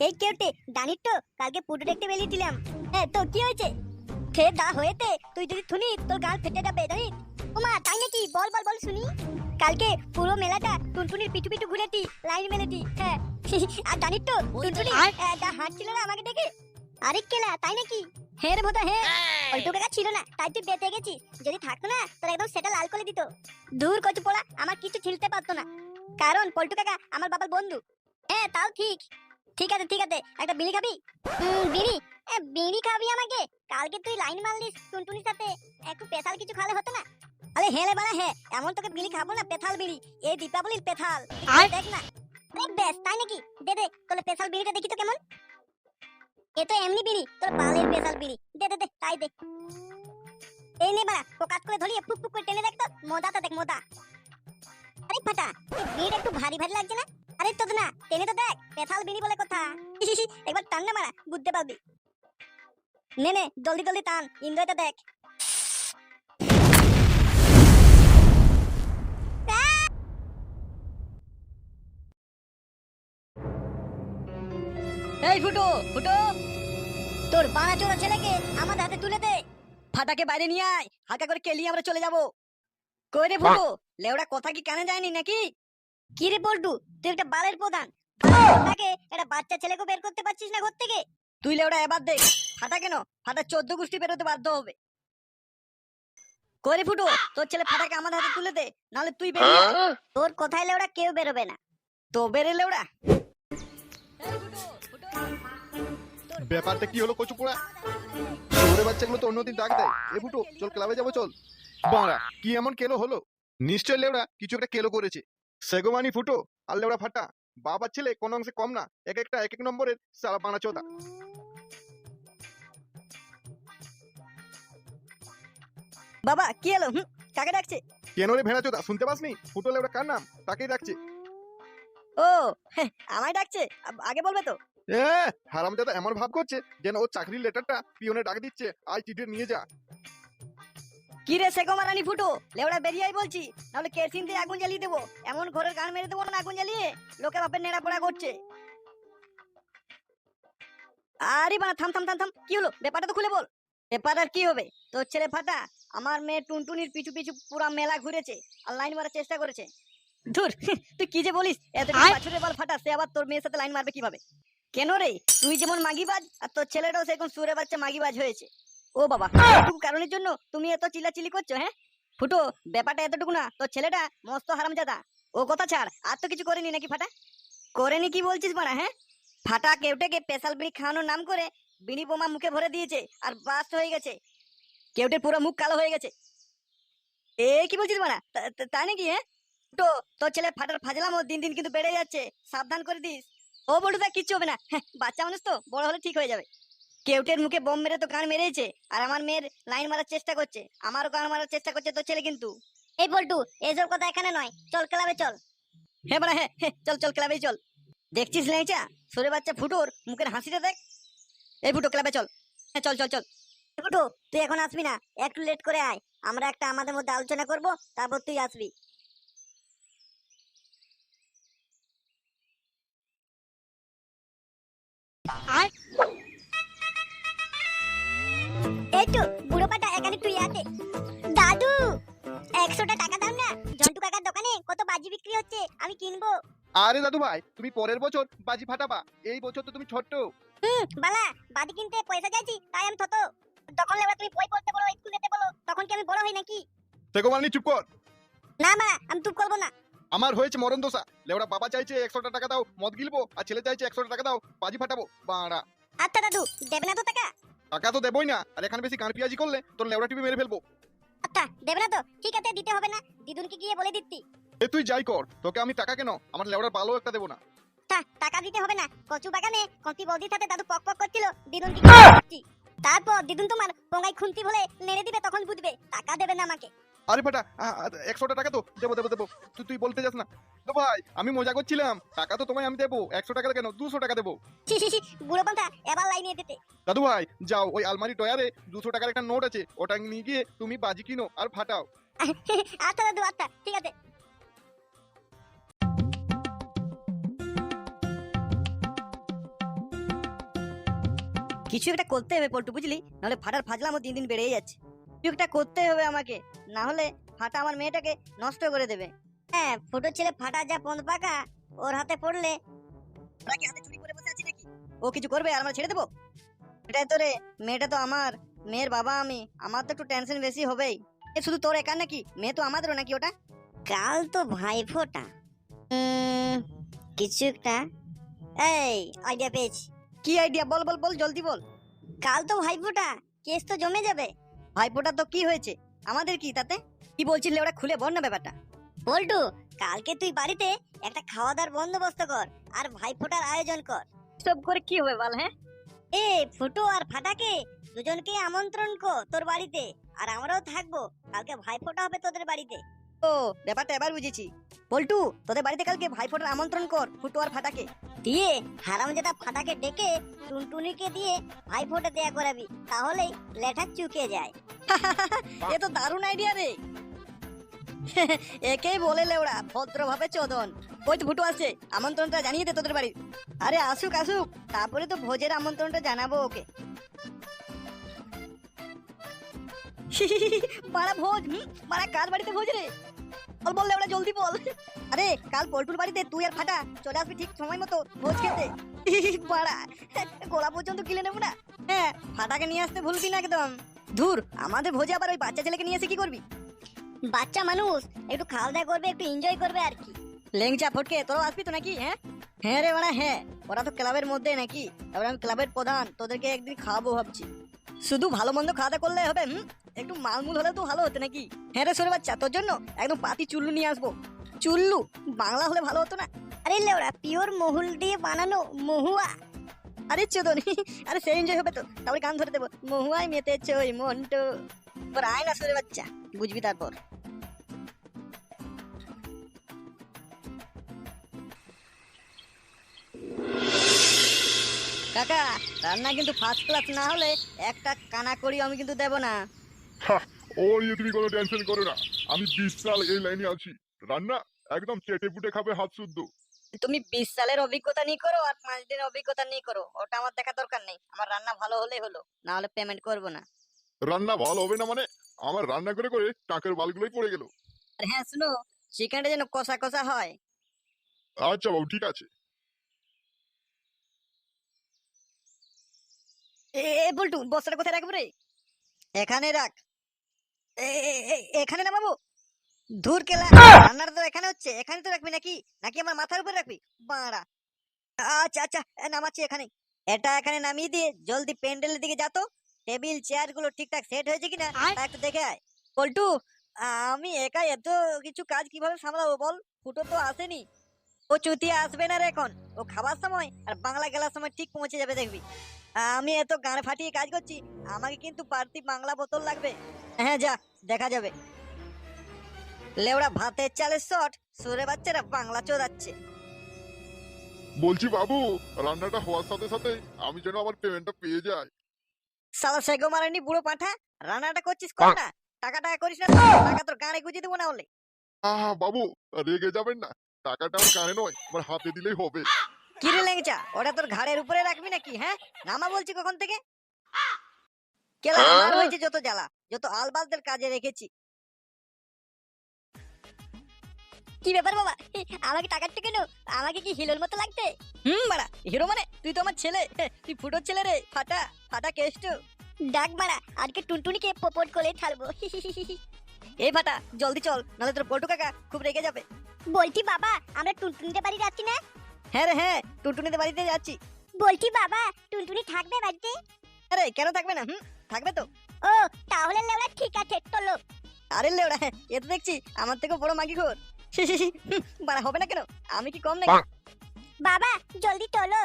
এই কেউটে জানিস তো? কালকে পুটু দেখতে বেরিয়েছিলাম। হ্যাঁ তো কি হয়েছে? সে দা হয়েছে? তুই যদি শুনি তোর গাল ফেটে যাবে জানিস? ওমা তাই নাকি? বল বল বল শুনি। কালকে পুরো মেলাটা টুনটুনির পিছু পিছু ঘুরেছি লাইন হ্যাঁ। আর জানিস তো টুনটুনি যা হাঁটছিল না আমাকে দেখে। আরে কেলা তাই নাকি? হ্যাঁ হ্যাঁ ওইটুকু কাকা ছিল না তাই তুই বেঁচে গেছিস। যদি থাকতো না তোর একদম সেটা লাল করে দিত। দূর কচু পোড়া আমার কিছু ছিলতে পারতো না। কারণ পল্টু কাকা আমার বাবার বন্ধু। হ্যাঁ তাও ঠিক। ঠিক আছে ঠিক আছে। একটা বিড়ি খাবি? বিড়ি? এ, বিড়ি খাবি আমাকে? কালকে তুই লাইন মারলিস টুনটুনির সাথে। একটু পেথাল কিছু খালে হতো না? আরে হেলে বাড়া হ্যাঁ। এমন তোকে বিড়ি খাব না পেথাল বিড়ি। এই দীপাবলির পেথাল। দেখ না। বেশ তাই নাকি? দে দে তোর পেথাল বিড়িটা দেখি তো কেমন। এ তো এমনি বিড়ি তোর বালের পেশাল বিড়ি। দে দে দে তাই দে। এই নে বাড়া ফোকাস করে ধরিয়ে ফুক ফুক করে টেনে দেখ তো। মোদাটা দেখ মোদা আরে ফাটা এই বিড়ি একটু ভারী ভারী লাগছে না? আরে তো না টেনে তো দেখ পেশাল বিড়ি বলে কথা। একবার টান না মারা বুঝতে পারবি। নে নে জলদি জলদি টান ইন্দ্রটা দেখ। এই ফুটো ফুটো। তোর বানা চোরা ছেলেকে আমাদের হাতে তুলে দে। ফাটাকে বাইরে নিয়ে আয় হালকা করে কেলিয়ে আমরা চলে যাব। কই রে ফুটো লেওড়া কথা কি কানে যায়নি নাকি? কি রে পল্টু? তুই একটা বালের প্রধান। তাকে একটা বাচ্চা ছেলেকে বের করতে পারছিস না ঘর থেকে? তুই লেওড়া এবার দেখ। ফাটা কেন? ফাটা চোদ্দ গোষ্ঠী বেরোতে বাধ্য হবে। কই রে ফুটো তোর ছেলে ফাটাকে আমাদের হাতে তুলে দে নাহলে তুই বেরিয়ে তোর কোথায় ওরা কেউ বেরোবে না। তো বেরে লেওড়া ব্যাপারটা কি হলো কচু পোড়া? ওরে বাচ্চাগুলো তো অন্যদিন ডাক দেয়। এ ফুটো চল ক্লাবে যাব চল। বাড়া কি এমন কেলো হলো? নিশ্চয় লেওড়া কিছু একটা কেলো করেছে। সেগোমানি ফুটো আর লেওড়া ফাটা। বাবার ছেলে কোন অংশে কম না এক একটা এক এক নম্বরের সারা বানা চোদা। বাবা কি এলো? হুম, কাকে ডাকছে? কেন রে ভেড়া চোদা শুনতে পাসনি ফুটো লেওড়া কার নাম? তাকেই ডাকছে। ও হ্যাঁ, আমায় ডাকছে আ- আগে বলবে তো। এ হারামজাদা এমন ভাব করছে যেন ও চাকরির লেটারটা পিওনে ডাক দিচ্ছে আজ চিঠি নিয়ে যা। কি রে সেগো মারানি ফুটো? লেওড়া বেরিয়ে আয় বলছি। নাহলে কেরসিন দিয়ে আগুন জ্বালিয়ে দেবো। এমন ঘরের গান মেরে দেবো না আগুন জ্বালিয়ে। লোকে বাপের নেড়া পড়া করছে। আরে বানা থাম থাম থাম থাম। কি হলো? ব্যাপারটা তো খুলে বল। ব্যাপার আর কি হবে? তোর ছেলে ফাটা আমার মেয়ে টুনটুনির পিছু পিছু পুরা মেলা ঘুরেছে আর লাইন মারার চেষ্টা করেছে। ধুর তুই কি যে বলিস? এত বছরের বল ফাটা সে আবার তোর মেয়ের সাথে লাইন মারবে কীভাবে? কেন রে? তুই যেমন মাগিবাজ আর তোর ছেলেটাও সেরকম সুরে বাচ্চা মাগিবাজ হয়েছে। ও বাবা এটুকু কারণের জন্য তুমি এত চিল্লাচিল্লি করছ হ্যাঁ? ফুটো ব্যাপারটা এতটুকু না তোর ছেলেটা মস্ত হারামজাদা। ও কথা ছাড় আর তো কিছু করেনি নাকি ফাটা? করেনি কি বলছিস মারা হ্যাঁ? ফাটা কেউটেকে স্পেশাল বিড়ি খাওয়ানোর নাম করে বিড়ি বোমা মুখে ভরে দিয়েছে আর বাস্ট হয়ে গেছে। কেউটের পুরো মুখ কালো হয়ে গেছে। এ কি বলছিস তা- তা- তাই নাকি হ্যাঁ? তো তোর ছেলে ফাটার ফাজলামও দিন দিন কিন্তু বেড়ে যাচ্ছে সাবধান করে দিস। ও বলুদা কিচ্ছু হবে না। হ্যাঁ, বাচ্চা মানুষ তো বড় হলে ঠিক হয়ে যাবে। কেউটের মুখে বোম মেরে তো গান মেরেছে আর আমার মেয়ের লাইন মারার চেষ্টা করছে আমারও গান মারার চেষ্টা করছে তোর ছেলে কিন্তু। এই পল্টু এসব কথা এখানে নয় চল ক্লাবে চল। হ্যাঁ বড়া হ্যাঁ হ্যাঁ, চল চল ক্লাবে চল। দেখছিস লেঁচা সরে বাচ্চা ফুটোর মুখের হাসিটা দেখ। এই ফুটো ক্লাবে চল। হ্যাঁ চল চল চল। পল্টু তুই এখন আসবি না একটু লেট করে আয়। আমরা একটা আমাদের মধ্যে আলোচনা করব তারপর তুই আসবি। এই হচ্ছে আমি কিনবো। আরে দাদু ভাই তুমি পরের বছর বাজি ফাটাবা এই বছর তো তুমি ছোট্ট। হুম বালা বাদি কিনতে পয়সা চাইছি তাই আমি থতো তখন লেবা তুমি বই পড়তে বলো স্কুল যেতে বলো তখন কি আমি বড় হই নাকি? সেগোমানি চুপ কর। না মা আমি তুপ করব না। আমার হয়েছে মরণ দোষা। লেওড়া বাবা চাইছে একশোটা টাকা দাও মদ গিলবো আর ছেলে চাইছে একশোটা টাকা দাও বাজি ফাটাবো বাড়া। আচ্ছা দাদু দেবে না তো টাকা? টাকা তো দেবই না আর এখানে বেশি গান পিয়াজি করলে তোর লেওড়া টিভি মেরে ফেলব। আচ্ছা দেবে না তো ঠিক আছে দিতে হবে না। দিদুনকে গিয়ে বলে দিচ্ছি। এ তুই যাই কর তোকে আমি টাকা কেন? আমার লেওড়ার ভালো একটা দেবো না। টাকা দিতে হবে না। কচু বাগানে কতি বৌদির সাথে দাদু পক পক করছিল দিদুনকে গিয়ে বলে তারপর দিদুন তোমার পোঙ্গাই খুন্তি বলে নেড়ে দিবে তখন বুঝবে। টাকা দেবে না আমাকে। আরে ফাটা একশোটা টাকা তো। দেবো দেবো দেবো। তুই তুই বলতে যাস না। তো ভাই আমি মজা করছিলাম। টাকা তো তোমায় আমি দেবো। একশো টাকা কেন? দুশো টাকা দেবো। ছি ছি ছি বুড়ো পান্তা এবার লাইনে দিতে দাদু ভাই যাও ওই আলমারি টয়ারে দুশো টাকার একটা নোট আছে। ওটা নিয়ে গিয়ে তুমি বাজি কিনো আর ফাটাও। আচ্ছা দাদু আচ্ছা ঠিক আছে। কিছু একটা করতে হবে পল্টু বুঝলি? নাহলে ফাটার ফাজলামও দিন দিন বেড়েই যাচ্ছে। কিছু একটা করতে হবে আমাকে না হলে ফাটা আমার মেয়েটাকে নষ্ট করে দেবে। হ্যাঁ ফুটো ছেলে ফাটা যা পন্দ পাকা ওর হাতে পড়লে ওরা কি হাতে চুরি করে বসে আছি নাকি? ও কিছু করবে আর আমরা ছেড়ে দেবো? এটাই তো রে মেয়েটা তো আমার মেয়ের বাবা আমি আমার তো একটু টেনশন বেশি হবেই। এ শুধু তোর একার নাকি? মেয়ে তো আমাদেরও নাকি ওটা? কাল তো ভাই ফোটা। কিছু একটা এই আইডিয়া পেয়েছি। কি আইডিয়া? বল বল বল জলদি বল। কাল তো ভাই ফোটা কেস তো জমে যাবে। ভাইপোটা তো কি হয়েছে? আমাদের কি তাতে? কি বলছিলে ওটা খুলে বল না ব্যাপারটা। বল্টু কালকে তুই বাড়িতে একটা খাওয়া দাওয়ার বন্দোবস্ত কর আর ভাই ফোটার আয়োজন কর। সব করে কি হবে বল হ্যাঁ? এ ফুটো আর ফাটাকে দুজনকে আমন্ত্রণ কর তোর বাড়িতে। আর আমরাও থাকব। কালকে ভাই ফোটা হবে তোদের বাড়িতে। ও ব্যাপারটা এবার বুঝেছি। পল্টু তোদের বাড়িতে কালকে ভাইফোঁটার আমন্ত্রণ কর ফুটু আর ফাটাকে। দিয়ে হারামজাদা ফাটাকে ডেকে টুনটুনিকে দিয়ে ভাইফোটা দেয়া করাবি তাহলেই লেঠা চুকে যায়। এ তো দারুণ আইডিয়া রে। একেই বলে লেওড়া ভদ্রভাবে চোদন। ওই তো আমন্ত্রণটা জানিয়ে দে তোদের বাড়ি আরে আসুক আসুক তারপরে তো ভোজের আমন্ত্রণটা জানাব ওকে। পাড়া ভোজ পাড়া কার বাড়িতে ভোজ রে? বল জলদি বল। আরে কাল পল্টুর বাড়িতে তুই আর ফাটা চলে আসবি ঠিক সময় মতো ভোজ খেতে। পাড়া গোলা পর্যন্ত কিলে নেব না। হ্যাঁ ফাটাকে নিয়ে আসতে ভুলবি না একদম। ধুর আমাদের ভোজে আবার ওই বাচ্চা ছেলেকে নিয়ে এসে কি করবি? বাচ্চা মানুষ একটু খাওয়া দাওয়া করবে একটু এনজয় করবে আর কি। লেংচা ফটকে তোরাও আসবি তো নাকি হ্যাঁ? হ্যাঁ রে মানে হ্যাঁ ওরা তো ক্লাবের মধ্যে নাকি। তারপরে আমি ক্লাবের প্রধান তোদেরকে একদিন খাওয়াবো ভাবছি। শুধু ভালো মন্দ খাওয়া দাওয়া করলে হবে হুম? একটু মালমুল হলে তো ভালো হতো নাকি? হ্যাঁ রে সরে বাচ্চা তোর জন্য একদম পাতি চুল্লু নিয়ে আসব। চুল্লু? বাংলা হলে ভালো হতো না? আরে লেওরা পিওর মহুল দিয়ে বানানো মহুয়া। আরে চোদন আরে সেই এনজয় হবে তো। তারপরে গান ধরে দেবো। মহুয়াই মেতেছে ওই মন্টু। আয় না সরে বাচ্চা বুঝবি তারপর। কাকা রান্না কিন্তু ফার্স্ট ক্লাস না হলে একটা কানা করি আমি কিন্তু দেব না। ও নিয়ে তুমি কোনো টেনশন করো না। আমি বিশ সাল এই লাইনে আছি। রান্না একদম চেটে পুটে খাবে হাত শুদ্ধ। তুমি বিশ সালের অভিজ্ঞতা নিয়ে করো আর পাঁচ দিনের অভিজ্ঞতা নিয়ে করো। ওটা আমার দেখা দরকার নেই। আমার রান্না ভালো হলেই হলো না হলে পেমেন্ট করব না। রান্না ভালো হবে না মানে? আমার রান্না করে করে টাকের বালগুলোই পড়ে গেল। আর হ্যাঁ শুনো চিকেনটা যেন কষা কষা হয়। আচ্ছা বাবু ঠিক আছে। এ বল্টু বস্তাটা কোথায় রাখব রে? এখানে রাখ। এখানে না বাবু দূর কেলা রান্নাটা তো এখানে হচ্ছে এখানে তো রাখবি নাকি? নাকি আমার মাথার উপরে রাখবি? বাড়া। আচ্ছা আচ্ছা নামাচ্ছি এখানে। এটা এখানে নামিয়ে দিয়ে জলদি প্যান্ডেলের দিকে যা তো। টেবিল চেয়ারগুলো ঠিকঠাক সেট হয়েছে কিনা একটু দেখে আয়। পল্টু আমি একা এত কিছু কাজ কীভাবে সামলাবো বল? ফুটো তো আসেনি। ও চুতিয়া আসবে না রে এখন। ও খাবার সময় আর বাংলা গেলার সময় ঠিক পৌঁছে যাবে দেখবি। আমি এত গান ফাটিয়ে কাজ করছি আমাকে কিন্তু পার্টি বাংলা বোতল লাগবে। হ্যাঁ যা দেখা যাবে। লেওড়া ভাতের চালের শট সুরে বাচ্চারা বাংলা চোদাচ্ছে বলছি বাবু রান্নাটা হওয়ার সাথে সাথে আমি যেন আমার পেমেন্টটা পেয়ে যাই। সালা সেগো মারানি বুড়ো পাঠা রান্নাটা করছিস কর না টাকা টাকা করিস না টাকা তোর গানে গুজিয়ে দেবো না হলে। আহা বাবু রেগে যাবেন না। টাকাটা আমার কানে নয় আমার হাতে দিলেই হবে। কিরে লেংচা ওটা তোর ঘাড়ের উপরে রাখবি নাকি হ্যাঁ? নামা বলছি কখন থেকে? কেলা আমার হয়েছে যত জ্বালা যত আলবালদের কাজে রেখেছি। কি ব্যাপার বাবা? আমাকে টাকাটা কেন? আমাকে কি হিলোর মতো লাগতে হুম বাড়া হিরো মানে তুই তো আমার ছেলে তুই ফুটোর ছেলে রে ফাটা ফাটা কেষ্ট। ডাক মারা আজকে টুনটুনিকে পোপট করে ছাড়বো। এই ফাটা জলদি চল নাহলে তোর পল্টু কাকা খুব রেগে যাবে। বলছি বাবা আমরা টুনটুনিতে বাড়ি যাচ্ছি না? হ্যাঁ রে হ্যাঁ টুনটুনিদের বাড়িতে যাচ্ছি। বলছি বাবা টুনটুনি থাকবে বাড়িতে? আরে কেন থাকবে না? হুম থাকবে তো। ও তাহলে লেওড়া ঠিক আছে চলো আরে লেওড়া এ তো দেখছি আমার থেকে বড় মাগি ঘোর বাড়া হবে না কেন? আমি কি কম নাকি? বাবা জলদি চলো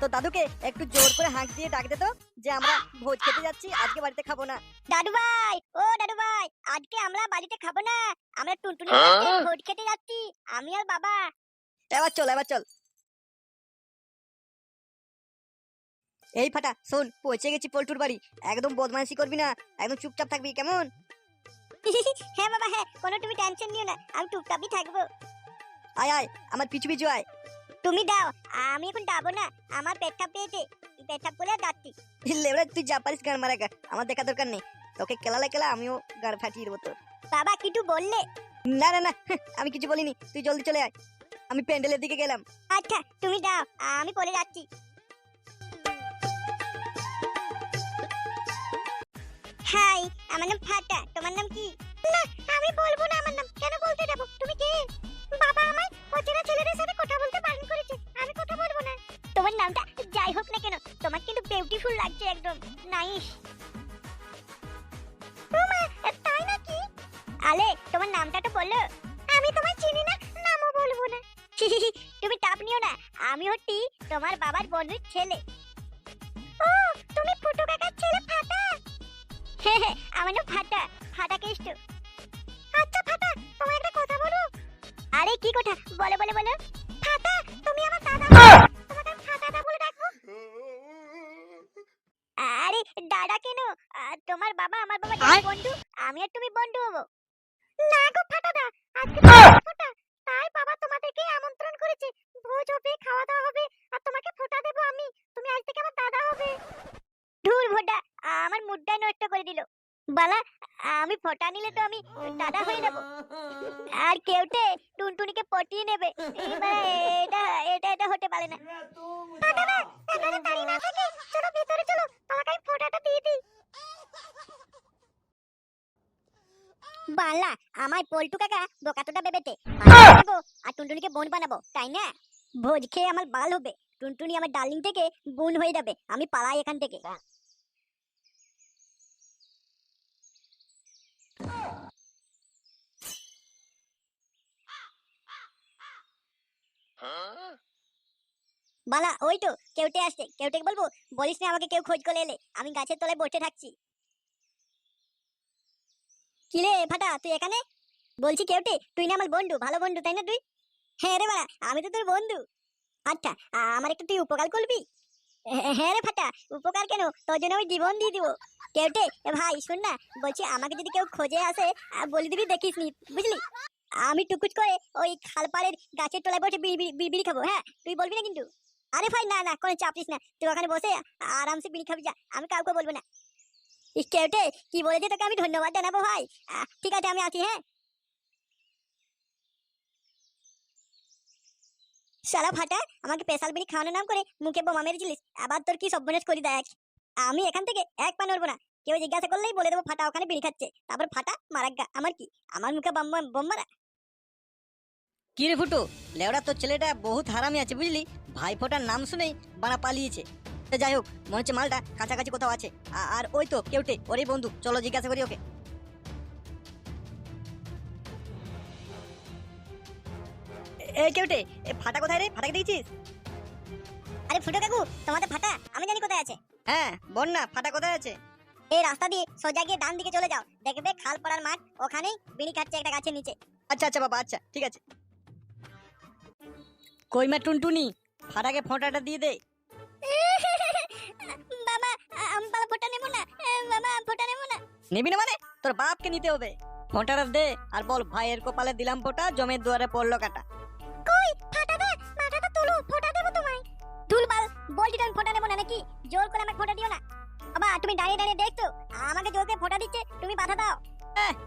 তো দাদুকে একটু জোর করে হাঁক দিয়ে ডাক দে তো যে আমরা ভোজ খেতে যাচ্ছি আজকে বাড়িতে খাব না। দাদু ভাই ও দাদু ভাই আজকে আমরা বাড়িতে খাব না আমরা টুনটুনি ভোট খেতে যাচ্ছি আমি আর বাবা। এবার চল এবার চল। এই ফাটা শোন পৌঁছে গেছি পল্টুর বাড়ি একদম বদমাইশি করবি না একদম চুপচাপ থাকবি কেমন? হ্যাঁ বাবা হ্যাঁ কোনো তুমি টেনশন নিও না আমি টুকটাপই থাকব। আয় আয় আমার পিছু পিছু আয়। তুমি দাও আমি এখন যাব না। আমার পেটটা পেয়েছে পেটটা করে যাচ্ছি। লেবড়া তুই যা পারিস গান মারা গা আমার দেখা দরকার নেই। তোকে কেলালে কেলা আমিও গাড় ফাটিয়ে দেবো তোর। বাবা কিছু বললে? না না না আমি কিছু বলিনি তুই জলদি চলে আয়। আমি প্যান্ডেলের দিকে গেলাম। আচ্ছা তুমি দাও আমি পরে যাচ্ছি। হাই আমার নাম ফাটা তোমার নাম কি? না আমি বলব না আমার নাম কেন বলতে যাব? তুমি কে? বাবা আমায় অচেনা ছেলেদের সাথে কিন্তু লাগছে একদম। নাইস তাই নাকি? আলে, তোমার নামটা তো বলো আমি তোমায় চিনি না, নামও বলব না। তুমি টাপ নিও না, আমি হচ্ছি তোমার বাবার বন্ধুর ছেলে। ও, তুমি ফুটু কাকার ছেলে ফাটা? আমার ফাটা ফাটা কেষ্ট। আচ্ছা ফাটা তোমার একটা কথা বলো আরে, কি কথা? বলো বলো বলো। দাদা কেন? তোমার বাবা আমার বাবা। বন্ধু আমি আর তুমি বন্ধু হব। না গো ফাটাদা আজকে ফোটা। তাই বাবা তোমাদেরকে আমন্ত্রণ করেছে। ভোজ হবে খাওয়া দাওয়া হবে আর তোমাকে ফোটা দেবো আমি। তুমি আজ থেকে আমার দাদা হবে। ধুর ভোটা আমার মুডটা নষ্ট করে দিল। বালা আমি ফোঁটা নিলে তো আমি দাদা হয়ে যাব। আর কেউটে টুনটুনিকে পটিয়ে নেবে। এটা এটা এটা হতে পারে না। দাদা এখানে দাঁড়িয়ে না থেকে চলো ভেতরে চলো তোমাকে আমি ফোঁটাটা দিয়ে দিই। বালা আমার পল্টু কাকা বোকাতোটা বানাবো আর টুনটুনিকে বোন বানাবো তাই না? ভোজ খেয়ে আমার বাল হবে। টুনটুনি আমার ডার্লিং থেকে বোন হয়ে যাবে আমি পালাই এখান থেকে। বালা, ওই তো, কেউটে আসছে। কেউটে বলব, বলিস না আমাকে কেউ খোঁজ করে এলে, আমি গাছের তলায় বসে থাকছি। কিরে ফাটা, তুই এখানে? বলছি কেউটে, তুই না আমার বন্ধু, ভালো বন্ধু, তাই না তুই? হ্যাঁ রে বাড়া আমি তো তোর বন্ধু। আচ্ছা আমার একটু তুই উপকার করবি? হ্যাঁ হ্যাঁ রে ফাটা, উপকার কেন? তোর জন্য আমি জীবন দিয়ে দিব। কেউটে ভাই, শোন না, বলছি আমাকে যদি কেউ খোঁজে আসে বলে দিবি দেখিস নি বুঝলি? আমি টুকুচ করে ওই খালপাড়ের গাছের তলায় বসে বিড়ি খাব হ্যাঁ? তুই বলবি না কিন্তু? আরে ভাই, না না, কোনো চাপ নিস না। তুই ওখানে বসে আরামসে বিড়ি খাবি, যা। আমি কাউকে বলব না। কেউটে, কি বলেছে তোকে? আমি ধন্যবাদ জানাব, ভাই। ঠিক আছে, আমি আছি হ্যাঁ? শালা ফাটা আমাকে স্পেশাল বিড়ি খাওয়ানোর নাম করে মুখে বোমা মেরেছিলিস। আবার তোর কি সব্যনাশ করি, দেখ। আমি এখান থেকে এক পা নড়বো না। কেউ জিজ্ঞাসা করলেই বলে দেবো ফাটা ওখানে বিড়ি খাচ্ছে। তারপর ফাটা মারাগ্গা আমার কি? আমার মুখে বম বম- বোম কি রে ফুটো? লেওড়া তোর ছেলেটা বহুত হারামি আছে বুঝলি? ভাই ফোটার নাম শুনেই বানা পালিয়েছে। যাই হোক মনে হচ্ছে মালটা কাছাকাছি কোথাও আছে। আর ওই তো কেউটে ওরই বন্ধু। চলো জিজ্ঞাসা করি ওকে। এ- এই কেউটে এ ফাটা কোথায় রে? ফাটাকে দেখছিস? আরে ফুটো কাকু তোমাদের ফাটা? আমি জানি কোথায় আছে। হ্যাঁ বল না ফাটা কোথায় আছে? এই রাস্তা দিয়ে সোজা গিয়ে ডান দিকে চলে যাও। দেখবে খাল পাড়ার মাঠ ওখানেই বিড়ি খাচ্ছে একটা গাছের নিচে। আচ্ছা আচ্ছা বাবা আচ্ছা ঠিক আছে। কই মা টুনটুনি? ফাটাকে ফোঁটাটা দিয়ে দে। বাবা আ- আমি বাবা ফোটা নেব না। বাবা ফোটা নেব না। নিবি না মানে? তোর বাপকে নিতে হবে। ফোঁটাটা দে আর বল ভাইয়ের কপালে দিলাম ফোঁটা জমির দুয়ারে পড়ল কাটা। কই ফাটা দে মাথাটা তুলো ফোটা দেবো তোমায়। দুলবাল বলছি তো আমি ফোটা নেব না নাকি? জোর করে আমাকে ফোটা দিও না। বাবা তুমি দাঁড়িয়ে দাঁড়িয়ে দেখছ? আমাকে জোরকে ফোটা দিচ্ছে তুমি বাধা দাও।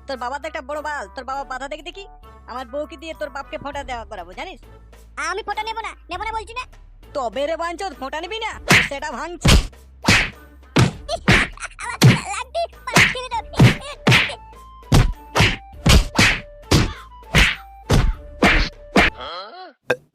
তোর বাবা তো একটা বড় বাল তোর বাবা বাধা দেখে দেখি আমার বউকে দিয়ে তোর বাপকে ফোটা দেওয়া করাবো জানিস? আমি ফোটা নেব না নেব না বলছি না। তবে রে বাঞ্চ ফোটা নিবি না? সেটা ভাঙছি। Huh?